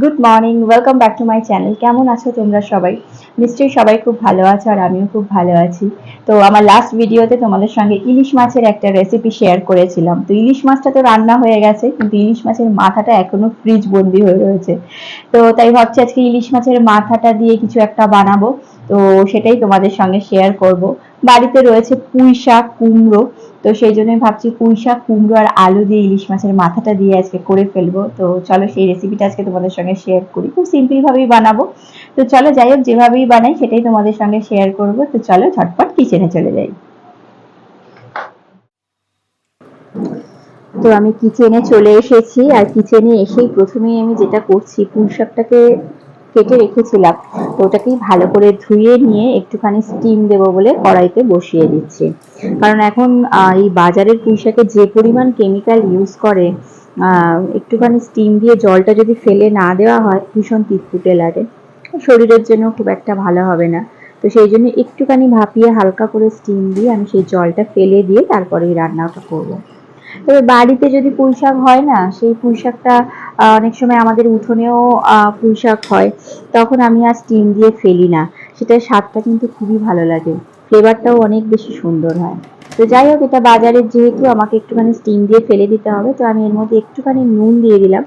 Good morning welcome back to my channel কেমন আছো তোমরা সবাই? নিশ্চয়ই সবাই খুব ভালো আছো আর আমিও খুব ভালো আছি। তো আমার লাস্ট ভিডিওতে তোমাদের সঙ্গে ইলিশ মাছের একটা রেসিপি শেয়ার করেছিলাম। তো ইলিশ মাছটা তো রান্না হয়ে গেছে, কিন্তু ইলিশ মাছের মাথাটা এখনও ফ্রিজ বন্দি হয়ে রয়েছে। তো তাই ভাবছি আজকে ইলিশ মাছের মাথাটা দিয়ে কিছু একটা বানাবো। তো সেটাই তোমাদের সঙ্গে শেয়ার করব। বাড়িতে রয়েছে পুঁই শাক কুমড়ো। তো সেই জন্যই ভাবছি পুঁই শাক, কুমড়ো আর আলু দিয়ে ইলিশ মাছের মাথাটা দিয়ে আজকে করে ফেলব। তো চলো সেই রেসিপিটা আজকে তোমাদের সঙ্গে শেয়ার করি। খুব সিম্পল ভাবেই বানাবো। তো চলো যাই হোক, যেভাবেই বানাই সেটাই তোমাদের সঙ্গে শেয়ার করব। তো চলো ঝটপট কিচেনে চলে যাই। তো আমি কিচেনে চলে এসেছি। আর কিচেনে এসেই প্রথমেই আমি যেটা করছি, পুঁই শাকটাকে কেটে রেখেছিলাম। ওটাকেই ভালো করে ধুয়ে নিয়ে একটুখানি স্টিম দেবো বলে কড়াইতে বসিয়ে দিচ্ছি। কারণ এখন এই বাজারের পুঁইশাকে যে পরিমাণ কেমিক্যাল ইউজ করে একটুখানি স্টিম দিয়ে জলটা যদি ফেলে না দেওয়া হয়, ভীষণ তিতকুটে লাগে। শরীরের জন্য খুব একটা ভালো হবে না। তো সেই জন্য একটুখানি ভাপিয়ে হালকা করে স্টিম দিয়ে আমি সেই জলটা ফেলে দিয়ে তারপরে রান্নাটা করব। তবে বাড়িতে যদি পুঁই শাক হয় না, সেই পুঁই শাকটা অনেক সময় আমাদের উঠোনেও পুঁই শাক হয়। তখন আমি আর স্টিম দিয়ে ফেলি না। সেটার স্বাদটা কিন্তু খুবই ভালো লাগে। ফ্লেভারটাও অনেক বেশি সুন্দর হয়। তো যাই হোক, এটা বাজারের যেহেতু আমাকে একটুখানি স্টিম দিয়ে ফেলে দিতে হবে, তো আমি এর মধ্যে একটুখানি নুন দিয়ে দিলাম।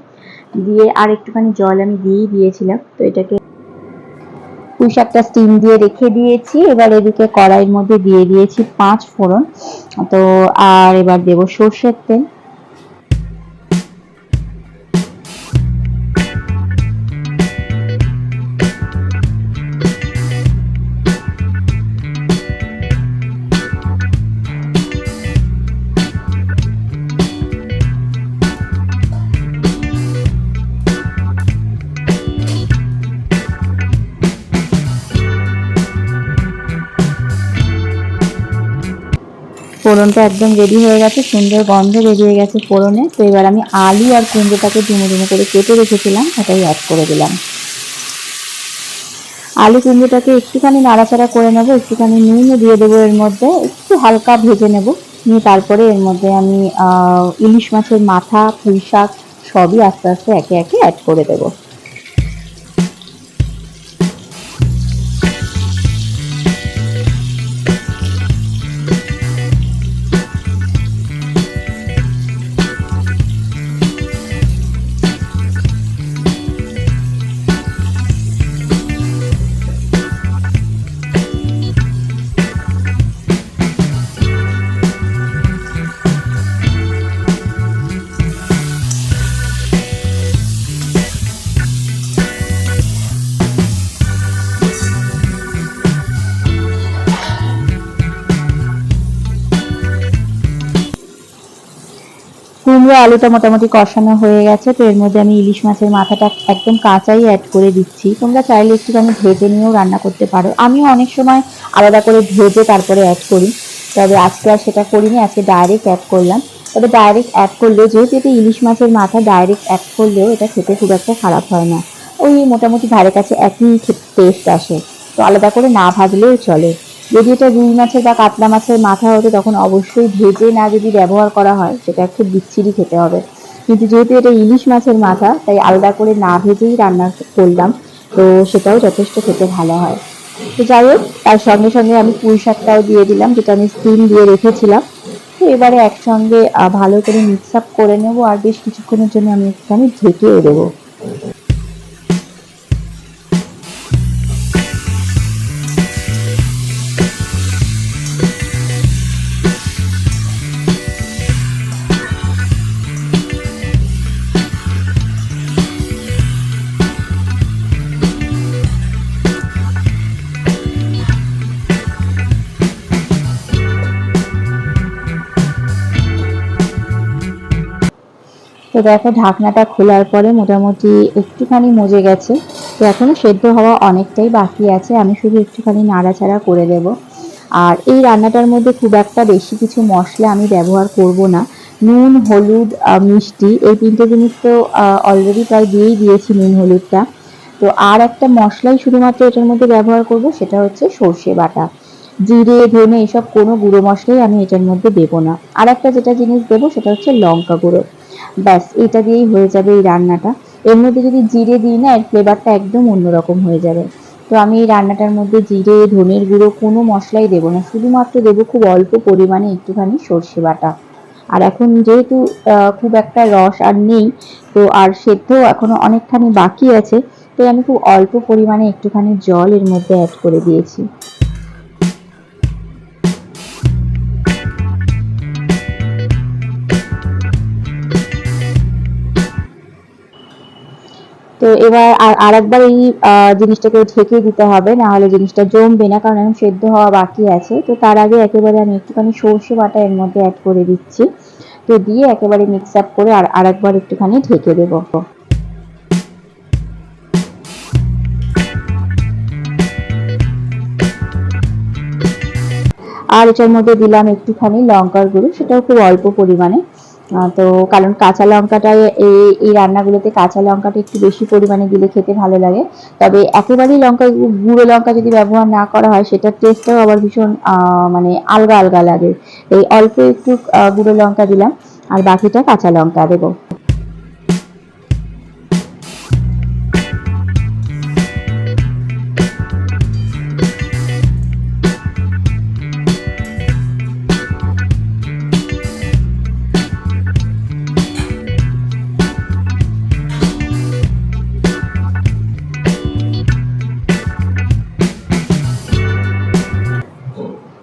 দিয়ে আর একটুখানি জল আমি দিয়েই দিয়েছিলাম। তো এটাকে পুঁই শাকটা স্টিম দিয়ে রেখে দিয়েছি। এবার এদিকে কড়াইয়ের মধ্যে দিয়ে দিয়েছি পাঁচ ফোড়ন। তো আর এবার দেবো সর্ষের তেল। ফোড়নটা একদম রেডি হয়ে গেছে, সুন্দর গন্ধ বেরিয়ে গেছে ফোড়নে। তো এবার আমি আলু আর কুমড়োটাকে ডুমো ডুমো করে কেটে রেখেছিলাম সেটাই অ্যাড করে দিলাম। আলু কুমড়োটাকে একটুখানি নাড়াচাড়া করে নেব, একটুখানি নুনও দিয়ে দেবো এর মধ্যে, একটু হালকা ভেজে নেব। নিয়ে তারপরে এর মধ্যে আমি ইলিশ মাছের মাথা পুঁই শাক সবই আস্তে আস্তে একে একে অ্যাড করে দেবো। কুমড়ো আলুটা মোটামুটি কষানো হয়ে গেছে, তো এর মধ্যে আমি ইলিশ মাছের মাথাটা একদম কাঁচাই অ্যাড করে দিচ্ছি। তোমরা চাইলে একটু একটুখানি ভেজে নিয়েও রান্না করতে পারো। আমিও অনেক সময় আলাদা করে ভেজে তারপরে অ্যাড করি। তবে আজকে আর সেটা করিনি, আজকে ডাইরেক্ট অ্যাড করলাম। তবে ডাইরেক্ট অ্যাড করলেও যেহেতু এটা ইলিশ মাছের মাথা ডাইরেক্ট অ্যাড করলেও এটা খেতে খুব একটা খারাপ হয় না। ওই মোটামুটি ধারে কাছে একই টেস্ট আসে। তো আলাদা করে না ভাজলেও চলে। যদি এটা রুই মাছের বা কাতলা মাছের মাথা হতো, তখন অবশ্যই ভেজে না যদি ব্যবহার করা হয়, সেটা খুব বিচ্ছিরি খেতে হবে। কিন্তু যেহেতু এটা ইলিশ মাছের মাথা, তাই আলাদা করে না ভেজেই রান্না করলাম, তো সেটাও যথেষ্ট খেতে ভালো হয়। তো যাই হোক, তার সঙ্গে সঙ্গে আমি পুঁই শাকটাও দিয়ে দিলাম, যেটা আমি স্টিম দিয়ে রেখেছিলাম। তো এবারে একসঙ্গে ভালো করে মিক্স আপ করে নেব, আর বেশ কিছুক্ষণের জন্য আমি একটুখানি ঢেকেও দেবো। তো দেখো, ঢাকনাটা খোলার পরে মোটামুটি একটুখানি মজে গেছে। তো এখনও সেদ্ধ হওয়া অনেকটাই বাকি আছে, আমি শুধু একটুখানি নাড়াচাড়া করে দেব। আর এই রান্নাটার মধ্যে খুব একটা বেশি কিছু মশলা আমি ব্যবহার করব না। নুন, হলুদ মিষ্টি, এই তিনটে জিনিস তো অলরেডি প্রায় দিয়েই দিয়েছি নুন, হলুদটা। তো আর একটা মশলাই শুধুমাত্র এটার মধ্যে ব্যবহার করব, সেটা হচ্ছে সর্ষে বাটা। জিরে, ধনে, এসব কোনো গুঁড়ো মশলাই আমি এটার মধ্যে দেবো না। আর একটা যেটা জিনিস দেবো, সেটা হচ্ছে লঙ্কা গুঁড়ো। ব্যাস, এটা দিয়েই হয়ে যাবে এই রান্নাটা। এর মধ্যে যদি জিরে দিই না, এর ফ্লেভারটা একদম অন্যরকম হয়ে যাবে। তো আমি এই রান্নাটার মধ্যে জিরে, ধনের গুঁড়ো, কোনো মশলাই দেবো না। শুধুমাত্র দেবো খুব অল্প পরিমাণে একটুখানি সর্ষে বাটা। আর এখন যেহেতু খুব একটা রস আর নেই, তো আর সেদ্ধ এখনও অনেকখানি বাকি আছে, তাই আমি খুব অল্প পরিমাণে একটুখানি জল এর মধ্যে অ্যাড করে দিয়েছি। এবার আর আরেকবার এই জিনিসটাকে ঢেকে দিতে হবে না হলে জিনিসটা জমবে না, কারণ এখন সেদ্ধ হওয়া বাকি আছে। তো তার আগে একেবারে আমি একটুখানি সর্ষে বাটা এর মধ্যে অ্যাড করে দিচ্ছি। তো দিয়ে একেবারে মিক্স আপ করে আর আরেকবার একটুখানি ঢেকে দেবো। আর এটার মধ্যে দিলাম একটুখানি লঙ্কার গুঁড়ো, সেটাও খুব অল্প পরিমাণে। তো কারণ কাঁচা লঙ্কাটা এই এই রান্নাগুলোতে কাঁচা লঙ্কাটা একটু বেশি পরিমাণে দিলে খেতে ভালো লাগে। তবে একেবারেই লঙ্কা গুঁড়ো লঙ্কা যদি ব্যবহার না করা হয়, সেটার টেস্টটাও আবার ভীষণ মানে আলগা আলগা লাগে। এই অল্প একটু গুঁড়ো লঙ্কা দিলাম, আর বাকিটা কাঁচা লঙ্কা দেবো।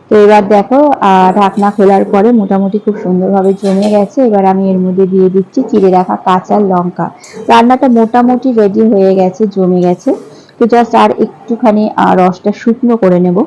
তো এবার দেখো ঢাকনা খোলার পরে মোটামুটি খুব সুন্দরভাবে জমে গেছে। এবার আমি এর মধ্যে দিয়ে দিচ্ছি চিড়ে রাখা কাঁচা লঙ্কা। রান্নাটা মোটামুটি রেডি হয়ে গেছে, জমে গেছে। তো জাস্ট আর একটুখানি রসটা শুকনো করে নেব।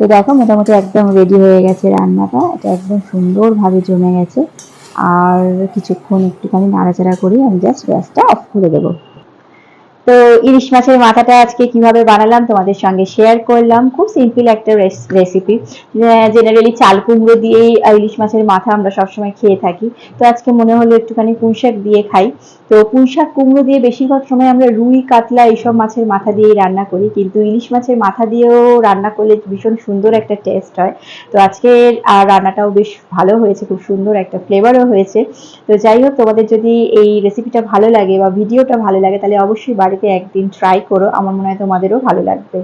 তো দেখো মোটামুটি একদম রেডি হয়ে গেছে রান্নাটা। এটা একদম সুন্দরভাবে জমে গেছে। আর কিছুক্ষণ একটুখানি নাড়াচাড়া করি, আমি জাস্ট গ্যাসটা অফ করে দেবো। তো ইলিশ মাছের মাথাটা আজকে কীভাবে বানালাম তোমাদের সঙ্গে শেয়ার করলাম। খুব সিম্পল একটা রেসিপি জেনারেলি চাল কুমড়ো দিয়েই ইলিশ মাছের মাথা আমরা সবসময় খেয়ে থাকি। তো আজকে মনে হলো একটুখানি পুঁইশাক দিয়ে খাই। তো পুঁইশাক কুমড়ো দিয়ে বেশিরভাগ সময় আমরা রুই, কাতলা এইসব মাছের মাথা দিয়েই রান্না করি। কিন্তু ইলিশ মাছের মাথা দিয়েও রান্না করলে ভীষণ সুন্দর একটা টেস্ট হয়। তো আজকের রান্নাটাও বেশ ভালো হয়েছে, খুব সুন্দর একটা ফ্লেভারও হয়েছে। তো যাই হোক, তোমাদের যদি এই রেসিপিটা ভালো লাগে বা ভিডিওটা ভালো লাগে, তাহলে অবশ্যই বাড়িতে একদিন ট্রাই করো আমার মনে হয় তোমাদেরও ভালো লাগবে।